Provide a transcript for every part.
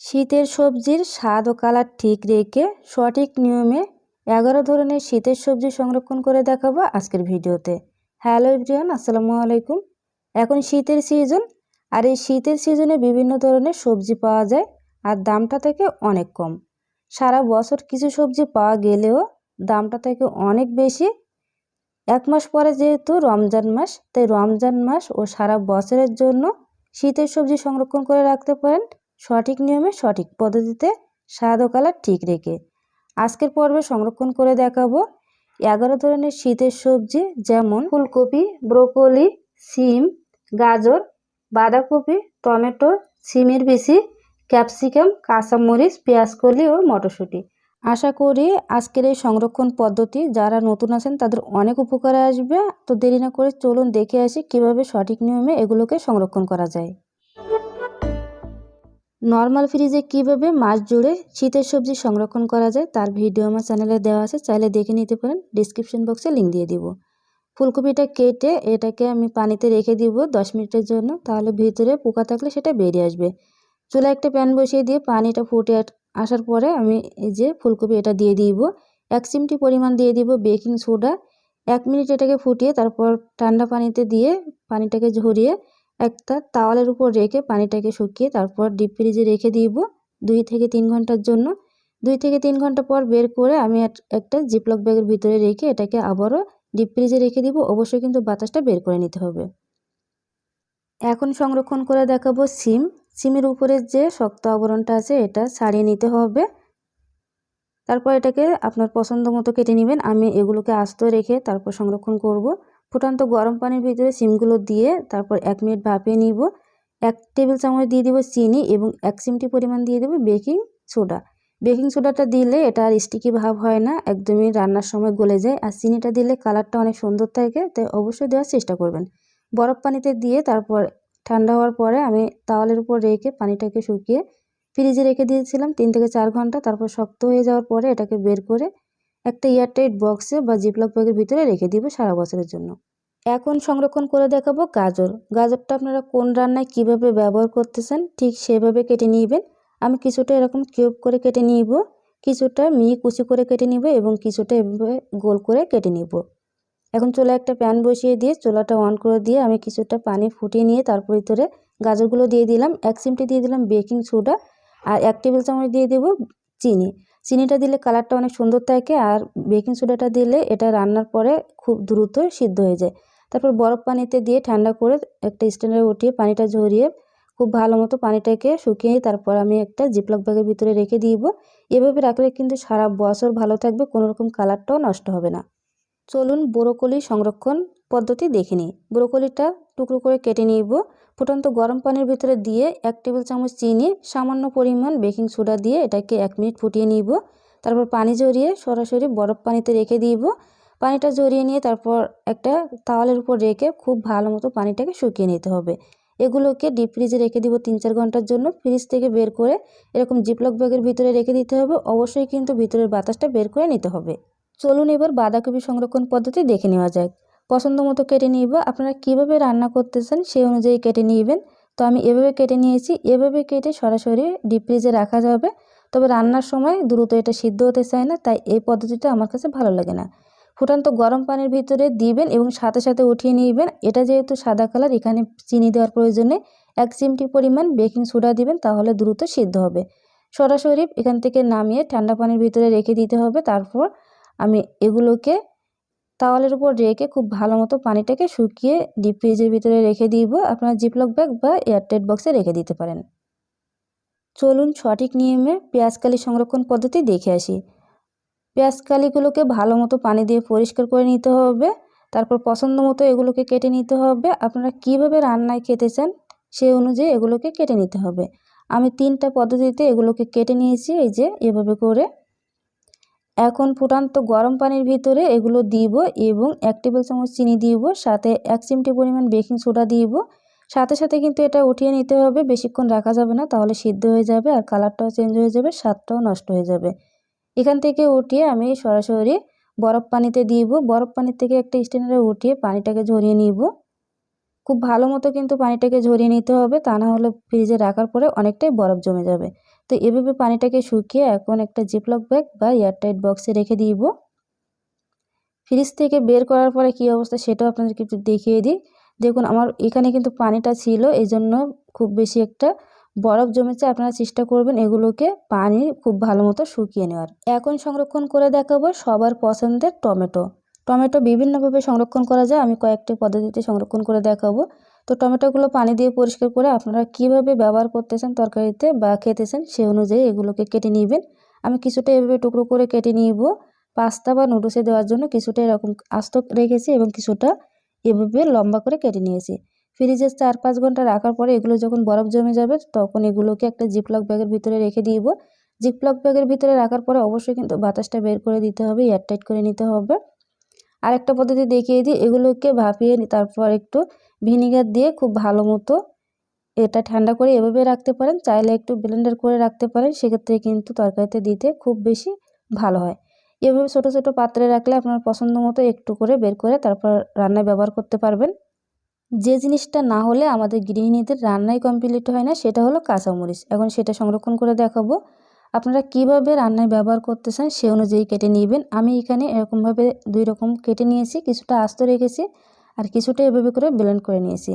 শীতের সবজির স্বাদ ও কালার ঠিক রেখে সঠিক নিয়মে এগারো ধরনের শীতের সবজি সংরক্ষণ করে দেখাবো আজকের ভিডিওতে। হ্যালো এভরিওয়ান, আসসালামু আলাইকুম। এখন শীতের সিজন, আর এই শীতের সিজনে বিভিন্ন ধরনের সবজি পাওয়া যায় আর দামটা থেকে অনেক কম। সারা বছর কিছু সবজি পাওয়া গেলেও দামটা থেকে অনেক বেশি। এক মাস পরে যেহেতু রমজান মাস, তাই রমজান মাস ও সারা বছরের জন্য শীতের সবজি সংরক্ষণ করে রাখতে পারেন। সঠিক নিয়মে সঠিক পদ্ধতিতে স্বাদ ও কালার ঠিক রেখে আজকের পর্বে সংরক্ষণ করে দেখাবো এগারো ধরনের শীতের সবজি, যেমন ফুলকপি, ব্রোকলি, সিম, গাজর, বাঁধাকপি, টমেটো, সিমের বেশি ক্যাপসিকাম, কাঁচামরিচ, পেঁয়াজকলি ও মটরশুঁটি। আশা করি আজকের এই সংরক্ষণ পদ্ধতি যারা নতুন আছেন তাদের অনেক উপকারে আসবে। তো দেরি না করে চলুন দেখে আসি কীভাবে সঠিক নিয়মে এগুলোকে সংরক্ষণ করা যায়। নর্মাল ফ্রিজে কীভাবে মাছ জুড়ে শীতের সবজি সংরক্ষণ করা যায় তার ভিডিও আমার চ্যানেলে দেওয়া আছে, চাইলে দেখে নিতে পারেন। ডিসক্রিপশন বক্সে লিঙ্ক দিয়ে দিব। ফুলকপিটা কেটে এটাকে আমি পানিতে রেখে দিব দশ মিনিটের জন্য, তাহলে ভিতরে পোকা থাকলে সেটা বেরিয়ে আসবে। চুলা একটা প্যান বসিয়ে দিয়ে পানিটা ফুটে আসার পরে আমি এই যে ফুলকপি এটা দিয়ে দিব। এক চিমটি পরিমাণ দিয়ে দিব বেকিং সোডা। এক মিনিট এটাকে ফুটিয়ে তারপর ঠান্ডা পানিতে দিয়ে পানিটাকে ঝরিয়ে একটা তাওয়ালের উপর রেখে পানিটাকে শুকিয়ে তারপর ডিপ ফ্রিজে রেখে দিব দুই থেকে তিন ঘণ্টার জন্য। দুই থেকে তিন ঘণ্টা পর বের করে আমি একটা জিপলক ব্যাগের ভিতরে রেখে এটাকে আবারও ডিপ ফ্রিজে রেখে দিব। অবশ্যই কিন্তু বাতাসটা বের করে নিতে হবে। এখন সংরক্ষণ করে দেখাবো সিম। সিমের উপরে যে শক্ত আবরণটা আছে এটা ছাড়িয়ে নিতে হবে। তারপর এটাকে আপনার পছন্দ মতো কেটে নেবেন। আমি এগুলোকে আস্ত রেখে তারপর সংরক্ষণ করব। ফুটান্ত গরম পানির ভিতরে সিমগুলো দিয়ে তারপর এক মিনিট ভাপিয়ে নিব। এক টেবিল চামচ দিয়ে দিব চিনি এবং এক চিমটি পরিমাণ দিয়ে দেবো বেকিং সোডা। বেকিং সোডাটা দিলে এটা আর স্টিকি ভাব হয় না, একদমই রান্নার সময় গলে যায়। আর চিনিটা দিলে কালারটা অনেক সুন্দর থাকে, তাই অবশ্যই দেওয়ার চেষ্টা করবেন। বরফ পানিতে দিয়ে তারপর ঠান্ডা হওয়ার পরে আমি তাওয়ালের উপর রেখে পানিটাকে শুকিয়ে ফ্রিজে রেখে দিয়েছিলাম তিন থেকে চার ঘণ্টা। তারপর শক্ত হয়ে যাওয়ার পরে এটাকে বের করে একটা এয়ারটাইট বক্সে বা জিপলক ব্যাগের ভিতরে রেখে দিব সারা বছরের জন্য। এখন সংরক্ষণ করে দেখাবো গাজর। গাজরটা আপনারা কোন রান্নায় কীভাবে ব্যবহার করতেছেন, ঠিক সেভাবে কেটে নিবেন। আমি কিছুটা এরকম কিউব করে কেটে নিব, কিছুটা মিহি কুচি করে কেটে নিব এবং কিছুটা এভাবে গোল করে কেটে নিব। এখন চুলা একটা প্যান বসিয়ে দিয়ে চুলাটা অন করে দিয়ে আমি কিছুটা পানি ফুটিয়ে নিয়ে তারপর ভিতরে গাজরগুলো দিয়ে দিলাম, এক চিমটি দিয়ে দিলাম বেকিং সোডা আর এক টেবিল চামচ দিয়ে দেবো চিনি। চিনিটা দিলে কালারটা অনেক সুন্দর থাকে আর বেকিং সোডাটা দিলে এটা রান্নার পরে খুব দ্রুত সিদ্ধ হয়ে যায়। তারপর বরফ পানিতে দিয়ে ঠান্ডা করে একটা স্ট্যান্ডারে উঠিয়ে পানিটা ঝরিয়ে খুব ভালো মতো পানিটাকে শুকিয়ে তারপর আমি একটা জিপলক ব্যাগের ভিতরে রেখে দিব। এভাবে রাখলে কিন্তু সারা বছর ভালো থাকবে কোনো রকম কালারটাও নষ্ট হবে না। চলুন ব্রোকলি সংরক্ষণ পদ্ধতি দেখে নিই। ব্রোকলিটা টুকরো করে কেটে নিব। ফুটন্ত গরম পানির ভিতরে দিয়ে এক টেবিল চামচ চিনি, সামান্য পরিমাণ বেকিং সোডা দিয়ে এটাকে এক মিনিট ফুটিয়ে নিব। তারপর পানি জড়িয়ে সরাসরি বরফ পানিতে রেখে দিব। পানিটা জড়িয়ে নিয়ে তারপর একটা তাওয়ালের উপর রেখে খুব ভালো মতো পানিটাকে শুকিয়ে নিতে হবে। এগুলোকে ডিপ ফ্রিজে রেখে দিব তিন চার ঘণ্টার জন্য। ফ্রিজ থেকে বের করে এরকম জিপলক ব্যাগের ভিতরে রেখে দিতে হবে। অবশ্যই কিন্তু ভিতরের বাতাসটা বের করে নিতে হবে। চলুন এবার বাঁধাকপি সংরক্ষণ পদ্ধতি দেখে নেওয়া যাক। পছন্দ মতো কেটে নিব। আপনারা কীভাবে রান্না করতেছেন সেই অনুযায়ী কেটে নিবেন। তো আমি এভাবে কেটে নিয়েছি। এভাবে কেটে সরাসরি ডিপ ফ্রিজে রাখা যাবে। তবে রান্নার সময় দ্রুত এটা সিদ্ধ হতে চায় না, তাই এই পদ্ধতিটা আমার কাছে ভালো লাগে না। ফুটান্ত গরম পানির ভিতরে দিবেন এবং সাথে সাথে উঠিয়ে নিবেন। এটা যেহেতু সাদা কালার, এখানে চিনি দেওয়ার প্রয়োজনে এক চিমটি পরিমাণ বেকিং সোডা দিবেন, তাহলে দ্রুত সিদ্ধ হবে। সরাসরি এখান থেকে নামিয়ে ঠান্ডা পানির ভিতরে রেখে দিতে হবে। তারপর আমি এগুলোকে তাওয়ালের উপর রেখে খুব ভালো মতো পানিটাকে শুকিয়ে ডিপ ফ্রিজের ভিতরে রেখে দিব। আপনারা জিপলক ব্যাগ বা এয়ারটাইট বক্সে রেখে দিতে পারেন। চলুন সঠিক নিয়মে পেঁয়াজকালি সংরক্ষণ পদ্ধতি দেখে আসি। পেঁয়াজকালিগুলোকে ভালো মতো পানি দিয়ে পরিষ্কার করে নিতে হবে। তারপর পছন্দ মতো এগুলোকে কেটে নিতে হবে। আপনারা কীভাবে রান্নায় খেতে চান সেই অনুযায়ী এগুলোকে কেটে নিতে হবে। আমি তিনটা পদ্ধতিতে এগুলোকে কেটে নিয়েছি, এই যে এভাবে করে। এখন ফুটান্ত গরম পানির ভিতরে এগুলো দিব এবং এক টেবিল চামচ চিনি দিব, সাথে এক চিমটি পরিমাণ বেকিং সোডা দিব। সাথে সাথে কিন্তু এটা উঠিয়ে নিতে হবে, বেশিক্ষণ রাখা যাবে না, তাহলে সিদ্ধ হয়ে যাবে আর কালারটাও চেঞ্জ হয়ে যাবে, স্বাদটাও নষ্ট হয়ে যাবে। এখান থেকে উঠিয়ে আমি সরাসরি বরফ পানিতে দিব। বরফ পানির থেকে একটা স্ট্যান্ডারে উঠিয়ে পানিটাকে ঝরিয়ে নিব। খুব ভালো মতো কিন্তু পানিটাকে ঝরিয়ে নিতে হবে, তা না হলে ফ্রিজে রাখার পরে অনেকটাই বরফ জমে যাবে। তো এভাবে পানিটাকে শুকিয়ে এখন একটা জিপলক ব্যাগ বা এয়ারটাইট বক্সে রেখে দিব। ফ্রিজ থেকে বের করার পরে কী অবস্থা সেটাও আপনাদেরকে একটু দেখিয়ে দিই। দেখুন, আমার এখানে কিন্তু পানিটা ছিল এই জন্য খুব বেশি একটা বরফ জমেছে, আপনারা চেষ্টা করবেন এগুলোকে পানি খুব ভালো মতো শুকিয়ে নেওয়ার। এখন সংরক্ষণ করে দেখাবো সবার পছন্দের টমেটো। টমেটো বিভিন্নভাবে সংরক্ষণ করা যায়, আমি কয়েকটি পদ্ধতিতে সংরক্ষণ করে দেখাবো। তো টমেটোগুলো পানি দিয়ে পরিষ্কার করে আপনারা কীভাবে ব্যবহার করতেছেন, তরকারিতে বা খেতেছেন সে অনুযায়ী এগুলোকে কেটে নেবেন। আমি কিছুটা এভাবে টুকরো করে কেটে নিব। পাস্তা বা নুডলসে দেওয়ার জন্য কিছুটা এরকম আস্ত রেখেছি এবং কিছুটা এভাবে লম্বা করে কেটে নিয়েছি। ফ্রিজে চার পাঁচ ঘণ্টা রাখার পরে এগুলো যখন বরফ জমে যাবে, তখন এগুলোকে একটা জিপলক ব্যাগের ভিতরে রেখে দিব। জিপলক ব্যাগের ভিতরে রাখার পরে অবশ্যই কিন্তু বাতাসটা বের করে দিতে হবে এয়ারটাইট করে নিতে হবে। আর একটা পদ্ধতি দেখিয়ে দিই, এগুলোকে ভাপিয়ে তারপর একটু ভিনিগার দিয়ে খুব ভালো মতো এটা ঠান্ডা করে এভাবে রাখতে পারেন। চাইলে একটু ব্লেন্ডার করে রাখতে পারেন, সেক্ষেত্রে কিন্তু তরকারিতে দিতে খুব বেশি ভালো হয়। এভাবে ছোটো ছোটো পাত্রে রাখলে আপনার পছন্দ মতো একটু করে বের করে তারপর রান্নায় ব্যবহার করতে পারবেন। যে জিনিসটা না হলে আমাদের গৃহিণীদের রান্নাই কমপ্লিট হয় না, সেটা হলো কাঁচামরিচ। এখন সেটা সংরক্ষণ করে দেখাবো। আপনারা কীভাবে রান্নায় ব্যবহার করতে চান সে অনুযায়ী কেটে নেবেন। আমি এখানে এরকমভাবে দুই রকম কেটে নিয়েছি, কিছুটা আস্ত রেখেছি আর কিছুটা এভাবে করে ব্লেন্ড করে নিয়েছি।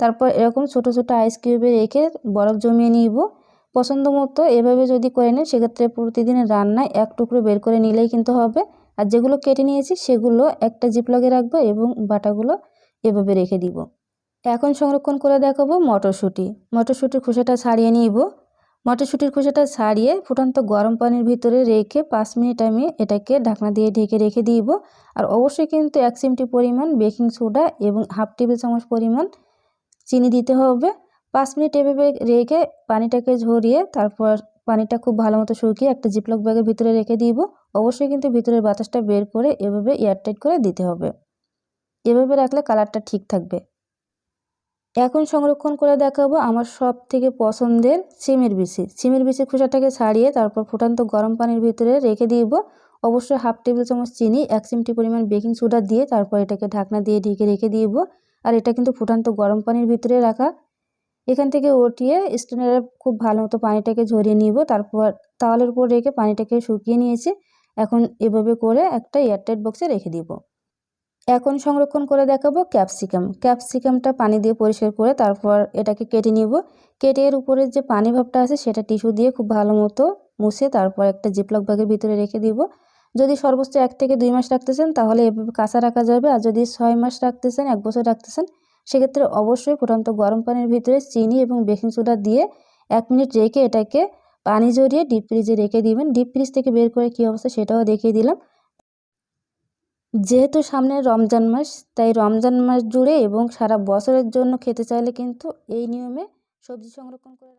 তারপর এরকম ছোট ছোট আইস কিউবে রেখে বরফ জমিয়ে নিব। পছন্দ মতো এভাবে যদি করে নেন, সেক্ষেত্রে প্রতিদিনের রান্নায় এক টুকরো বের করে নিলেই কিন্তু হবে। আর যেগুলো কেটে নিয়েছি, সেগুলো একটা জিপলগে রাখব এবং বাটাগুলো এভাবে রেখে দিব। এখন সংরক্ষণ করে দেখাবো মটরশুঁটি। মটরশুঁটির খোসাটা ছাড়িয়ে নিব। মটরশুঁটির খোসাটা ছাড়িয়ে ফুটন্ত গরম পানির ভিতরে রেখে পাঁচ মিনিট আমি এটাকে ঢাকনা দিয়ে ঢেকে রেখে দিব। আর অবশ্যই কিন্তু এক চিমটি পরিমাণ বেকিং সোডা এবং হাফ টেবিল চামচ পরিমাণ চিনি দিতে হবে। পাঁচ মিনিট এভাবে রেখে পানিটাকে ঝরিয়ে তারপর পানিটা খুব ভালো মতো শুকিয়ে একটা জিপলক ব্যাগের ভিতরে রেখে দিব। অবশ্যই কিন্তু ভিতরের বাতাসটা বের করে এভাবে এয়ারটাইট করে দিতে হবে। এভাবে রাখলে কালারটা ঠিক থাকবে। এখন সংরক্ষণ করে দেখাবো আমার সব থেকে পছন্দের সিমের বিচি। সিমের বিচি খোসাটাকে ছাড়িয়ে তারপর ফুটান্ত গরম পানির ভিতরে রেখে দিব। অবশ্যই হাফ টেবিল চামচ চিনি, এক চিমটি পরিমাণ বেকিং সোডা দিয়ে তারপর এটাকে ঢাকনা দিয়ে ঢেকে রেখে দিব। আর এটা কিন্তু ফুটান্ত গরম পানির ভিতরে রাখা। এখান থেকে উঠিয়ে স্টেনারে খুব ভালো মতো পানিটাকে ঝরিয়ে নিব। তারপর তাওয়ালের উপর রেখে পানিটাকে শুকিয়ে নিয়েছি। এখন এভাবে করে একটা এয়ারটাইট বক্সে রেখে দিব। এখন সংরক্ষণ করে দেখাবো ক্যাপসিকাম। ক্যাপসিকামটা পানি দিয়ে পরিষ্কার করে তারপর এটাকে কেটে নিব। কেটে এর উপরে যে পানি ভাবটা আছে সেটা টিস্যু দিয়ে খুব ভালো মতো মুছে তারপর একটা জিপলক ব্যাগের ভিতরে রেখে দিব। যদি সর্বোচ্চ এক থেকে দুই মাস রাখতেছেন তাহলে এভাবে কাঁচা রাখা যাবে। আর যদি ছয় মাস রাখতেছেন, এক বছর রাখতেছেন, সেক্ষেত্রে অবশ্যই ফুটন্ত গরম পানির ভিতরে চিনি এবং বেকিং সোডা দিয়ে এক মিনিট রেখে এটাকে পানি জড়িয়ে ডিপ ফ্রিজে রেখে দিবেন। ডিপ ফ্রিজ থেকে বের করে কী অবস্থা সেটাও দেখিয়ে দিলাম। যেহেতু সামনে রমজান মাস, তাই রমজান মাস জুড়ে এবং সারা বছরের জন্য খেতে চাইলে কিন্তু এই নিয়মে সবজি সংরক্ষণ করে